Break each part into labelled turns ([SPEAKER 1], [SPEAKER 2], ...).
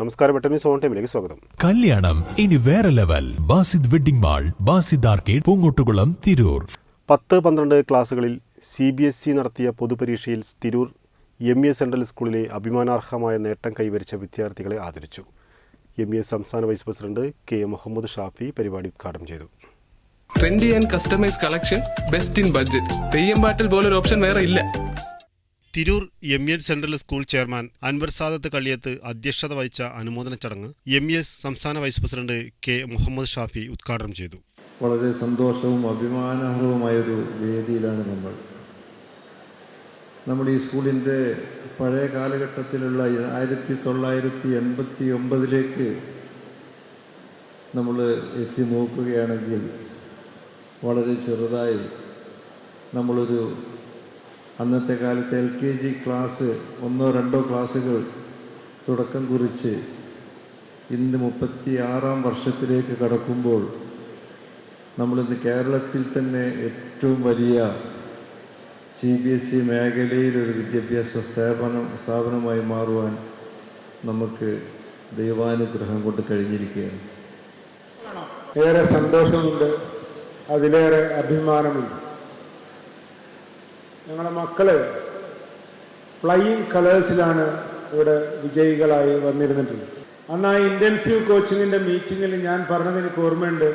[SPEAKER 1] നമസ്കാരം വെട്ടന്യൂസ് ഓൺ ടൈമിലേക്ക് സ്വാഗതം.
[SPEAKER 2] കല്യാണം ഇനി വേറെ level. Basid wedding mall Basid arcade Poonkottukulam Tirur.
[SPEAKER 1] പത്ത് പന്ത്രണ്ട് ക്ലാസ്സുകളിൽ സി ബി എസ് ഇ നടത്തിയ പൊതുപരീക്ഷയിൽ Tirur M E S central സ്കൂളിലെ അഭിമാനാർഹമായ നേട്ടം കൈവരിച്ച വിദ്യാർത്ഥികളെ ആദരിച്ചു. എം ഇ എസ് സംസ്ഥാന vice president K Muhammad Shafi പരിപാടി ഉദ്ഘാടനം ചെയ്തു.
[SPEAKER 3] Trendy and customise collection best in budget Theyyam പാട്ടിൽ പോലൊരു ഓപ്ഷൻ വേറെ ഇല്ല.
[SPEAKER 1] Tirur M N central school chairman Anwar Sadath Kaliyath അധ്യക്ഷത വഹിച്ച അനുമോദന ചടങ്ങ് എം എസ് സംസ്ഥാന vice president K Muhammad Shafi ഉദ്ഘാടനം ചെയ്തു.
[SPEAKER 4] വളരെ സന്തോഷവും അഭിമാനഹരവുമായ അഭിമാനാർഹവുമായൊരു വേദിയിലാണ് നമ്മൾ. നമ്മുടെ ഈ സ്കൂളിന്റെ പഴയ കാലഘട്ടത്തിലുള്ള ആയിരത്തി തൊള്ളായിരത്തി എൺപത്തി ഒമ്പതിലേക്ക് നമ്മൾ എത്തി നോക്കുകയാണെങ്കിൽ വളരെ ചെറുതായി നമ്മളൊരു അന്നത്തെ കാലത്ത് എൽ കെ ജി ക്ലാസ് ഒന്നോ രണ്ടോ ക്ലാസ്സുകൾ തുടക്കം കുറിച്ച് ഇന്ന് മുപ്പത്തി ആറാം വർഷത്തിലേക്ക് കടക്കുമ്പോൾ നമ്മളിന്ന് കേരളത്തിൽ തന്നെ ഏറ്റവും വലിയ സി ബി എസ് ഇ മേഖലയിൽ ഒരു വിദ്യാഭ്യാസ സ്ഥാപനം സ്ഥാപനമായി മാറുവാൻ നമുക്ക് ദൈവാനുഗ്രഹം കൊണ്ട് കഴിഞ്ഞിരിക്കുകയാണ്.
[SPEAKER 5] ഏറെ സന്തോഷമുണ്ട്. അതിലേറെ അഭിമാനമുണ്ട്. ഞങ്ങളുടെ മക്കൾ ഫ്ലൈയിങ് കളേഴ്സിലാണ് ഇവിടെ വിജയികളായി വന്നിരുന്നിട്ടുള്ളത്. അന്ന് ആ ഇന്റൻസീവ് കോച്ചിങ്ങിന്റെ മീറ്റിങ്ങിൽ ഞാൻ പറഞ്ഞത് എനിക്ക് ഓർമ്മയുണ്ട്.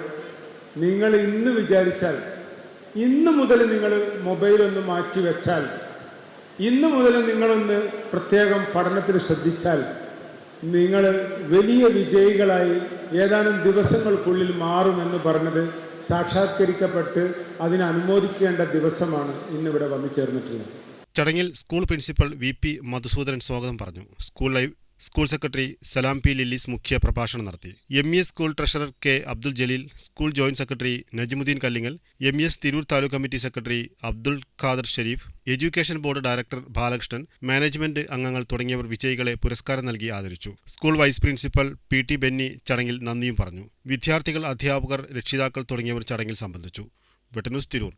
[SPEAKER 5] നിങ്ങൾ ഇന്ന് വിചാരിച്ചാൽ ഇന്ന് മുതൽ നിങ്ങൾ മൊബൈലൊന്ന് മാറ്റി വെച്ചാൽ ഇന്ന് മുതൽ നിങ്ങളൊന്ന് പ്രത്യേകം പഠനത്തിൽ ശ്രദ്ധിച്ചാൽ നിങ്ങൾ വലിയ വിജയികളായി ഏതാനും ദിവസങ്ങൾക്കുള്ളിൽ മാറുമെന്ന് പറഞ്ഞത് സാക്ഷാത്കരിക്കപ്പെട്ട് അതിനെ അനുമോദിക്കേണ്ട ദിവസമാണ് ഇന്നിവിടെ വന്നു ചേർന്നിട്ടുള്ളത്.
[SPEAKER 1] ചടങ്ങിൽ school principal V P Madhusoodanan സ്വാഗതം പറഞ്ഞു. School live school secretary Salam P Lillis മുഖ്യ പ്രഭാഷണം നടത്തി. M E S school treasurer K Abdul Jaleel school joint secretary Najmuddeen Kallingal M E S Tirur taluk committee secretary Abdul Khader Sherif education board director Balakrishnan management അംഗങ്ങൾ തുടങ്ങിയവർ വിജയികളെ പുരസ്കാരം നൽകി ആദരിച്ചു. School vice principal P T Benny ചടങ്ങിൽ നന്ദിയും പറഞ്ഞു. വിദ്യാർത്ഥികൾ അധ്യാപകർ രക്ഷിതാക്കൾ തുടങ്ങിയവർ ചടങ്ങിൽ സംബന്ധിച്ചു. വെട്ടന്യൂസ് തിരൂർ.